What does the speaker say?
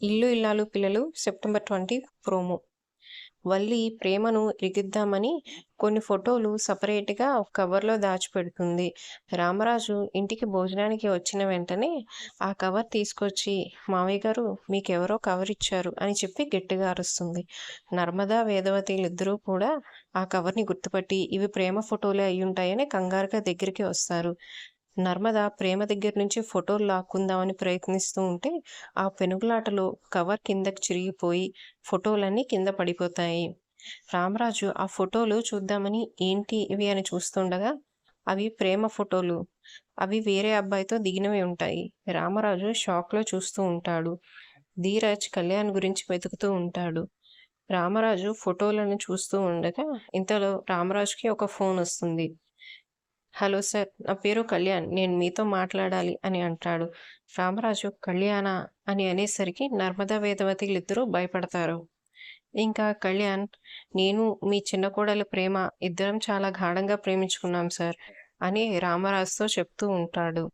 ఇల్లు ఇల్లాలు పిల్లలు సెప్టెంబర్ ట్వంటీ ప్రోమో. వల్లి ప్రేమను ఇరిగిద్దామని కొన్ని ఫోటోలు సపరేట్గా కవర్లో దాచిపెడుతుంది. రామరాజు ఇంటికి భోజనానికి వచ్చిన వెంటనే ఆ కవర్ తీసుకొచ్చి మావయ్య గారు మీకెవరో కవర్ ఇచ్చారు అని చెప్పి గట్టిగా అరుస్తుంది. నర్మదా వేదవతిలిద్దరూ కూడా ఆ కవర్ని గుర్తుపట్టి ఇవి ప్రేమ ఫోటోలే అయ్యుంటాయని కంగారుగా దగ్గరికి వస్తారు. నర్మద ప్రేమ దగ్గర నుంచి ఫోటోలు లాక్కుందామని ప్రయత్నిస్తూ ఉంటే ఆ పెనుగులాటలో కవర్ కిందకి చిరిగిపోయి ఫోటోలన్నీ కింద పడిపోతాయి. రామరాజు ఆ ఫోటోలు చూద్దామని ఏంటి ఇవి అని చూస్తుండగా అవి ప్రేమ ఫోటోలు. అవి వేరే అబ్బాయితో దిగినవి ఉంటాయి. రామరాజు షాక్లో చూస్తూ ఉంటాడు. ధీరజ్ కళ్యాణ్ గురించి వెతుకుతూ ఉంటాడు. రామరాజు ఫోటోలను చూస్తూ ఉండగా ఇంతలో రామరాజుకి ఒక ఫోన్ వస్తుంది. హలో సార్ నా పేరు కళ్యాణ్ నేను మీతో మాట్లాడాలి అని అంటాడు. రామరాజు కళ్యాణ అని అనేసరికి నర్మదా వేదవతిలు ఇద్దరూ భయపడతారు. ఇంకా కళ్యాణ్ నేను మీ చిన్న కోడలి ప్రేమ ఇద్దరం చాలా గాఢంగా ప్రేమించుకున్నాం సార్ అని రామరాజుతో చెప్తూ ఉంటాడు.